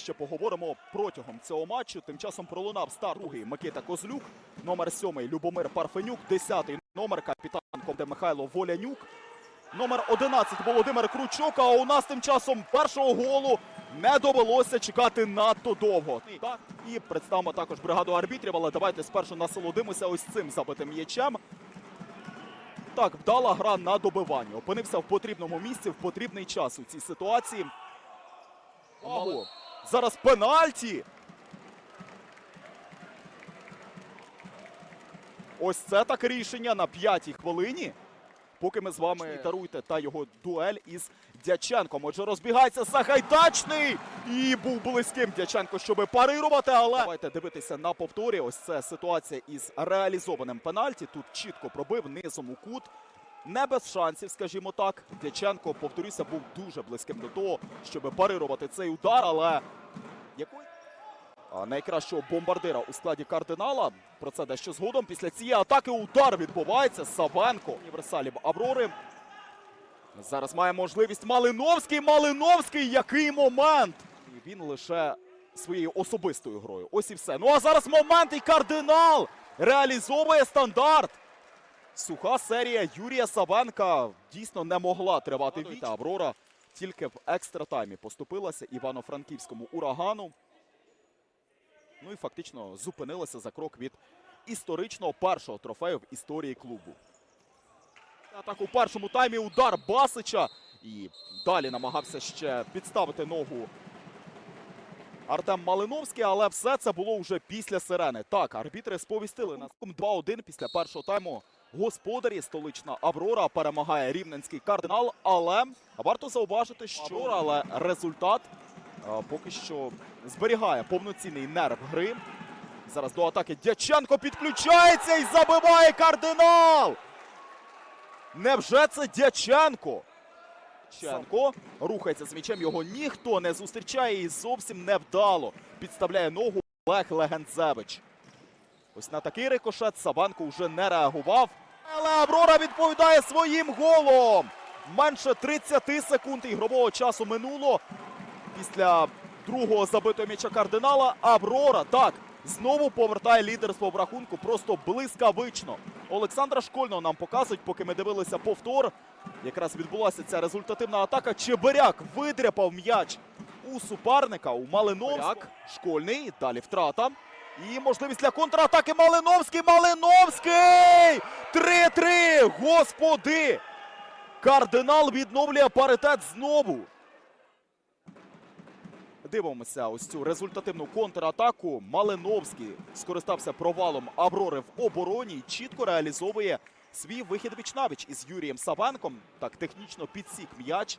Ще поговоримо протягом цього матчу. Тим часом пролунав стар другий Микита Козлюк, номер сьомий Любомир Парфенюк, десятий номер капітан Комде Михайло Волянюк, номер 11 Володимир Кручок. А у нас тим часом першого голу не довелося чекати надто довго. Так, і представимо також бригаду арбітрів, але давайте спершу насолодимося ось цим забитим м'ячем. Так, вдала гра на добивання. Опинився в потрібному місці в потрібний час у цій ситуації. Ого. Зараз пенальті. Ось це так рішення на п'ятій хвилині. Поки ми з вами даруйте та його дуель із Дяченком. Отже, розбігається Сагайдачний. І був близьким Дяченко, щоб парирувати. Але давайте дивитися на повторі. Ось це ситуація із реалізованим пенальті. Тут чітко пробив низом у кут. Не без шансів, скажімо так. Дяченко, повторюся, був дуже близьким до того, щоб парирувати цей удар, але якої найкращого бомбардира у складі кардинала. Про це дещо згодом. Після цієї атаки удар відбувається. Савенко універсалів Аврори. Зараз має можливість Малиновський. Малиновський, який момент! І він лише своєю особистою грою. Ось і все. Ну а зараз момент і кардинал реалізовує стандарт. Суха серія Юрія Савенка дійсно не могла тривати вічно. Аврора тільки в екстра таймі поступилася Івано-Франківському урагану. Ну і фактично зупинилася за крок від історичного першого трофею в історії клубу. Так у першому таймі удар Басича. І далі намагався ще підставити ногу Артем Малиновський, але все це було вже після сирени. Так, арбітри сповістили нас 2-1 після першого тайму. Господарі столична Аврора перемагає рівненський кардинал. Але варто зауважити, що але результат а, поки що зберігає повноцінний нерв гри. Зараз до атаки Дяченко підключається і забиває кардинал. Невже це Дяченко? Дяченко рухається з м'ячем, його ніхто не зустрічає і зовсім невдало. Підставляє ногу Олег Легенцевич. Ось на такий рикошет Саванко вже не реагував. Але Аврора відповідає своїм голом. Менше 30 секунд ігрового часу минуло. Після другого забитого м'яча кардинала Аврора так знову повертає лідерство в рахунку просто блискавично. Олександра Школьного нам показують, поки ми дивилися повтор. Якраз відбулася ця результативна атака. Чебиряк видряпав м'яч у суперника у Малиновського. Школьний. Далі втрата. І можливість для контратаки Малиновський. Малиновський! 3-3! Господи! Кардинал відновлює паритет знову. Дивимося ось цю результативну контратаку. Малиновський скористався провалом Аврори в обороні і чітко реалізовує свій вихід вічнавіч із Юрієм Савенком. Так технічно підсік м'яч.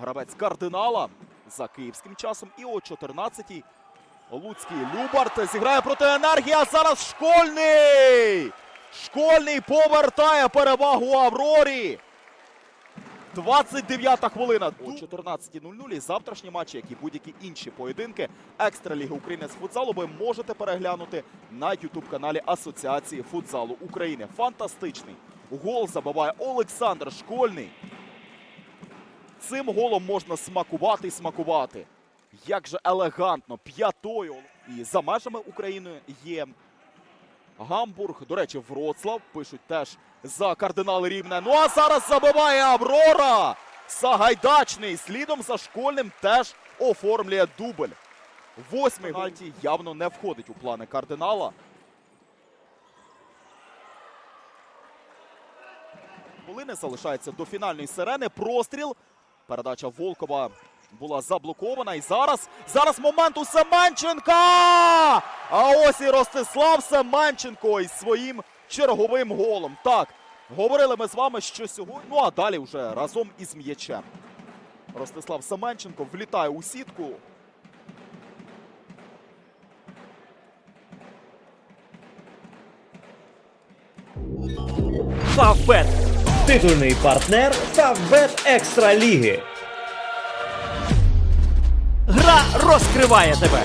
Гравець кардинала за київським часом. І о 14-й Луцький Любарт зіграє проти енергії. А зараз школьний! Школьний повертає перевагу Аврорі. 29-та хвилина о 14.00. Завтрашні матчі, як і будь-які інші поєдинки Екстраліги України з футзалу ви можете переглянути на ютуб-каналі Асоціації футзалу України. Фантастичний гол забиває Олександр Школьний. Цим голом можна смакувати і смакувати. Як же елегантно, п'ятою. І за межами України є Гамбург. До речі, Вроцлав пишуть теж за кардинал Рівне. Ну а зараз забиває Аврора. Сагайдачний слідом за школьним теж оформлює дубль. Восьмий гальтій явно не входить у плани кардинала. Хвилини залишається до фінальної сирени. Простріл. Передача Волкова була заблокована. І зараз зараз момент у Семенченка! А ось і Ростислав Семенченко із своїм черговим голом. Так, говорили ми з вами, що сьогодні. Ну а далі вже разом із м'ячем. Ростислав Семенченко влітає у сітку. Фавбет. Титульний партнер Фавбет Екстра Ліги. Розкриває тебе.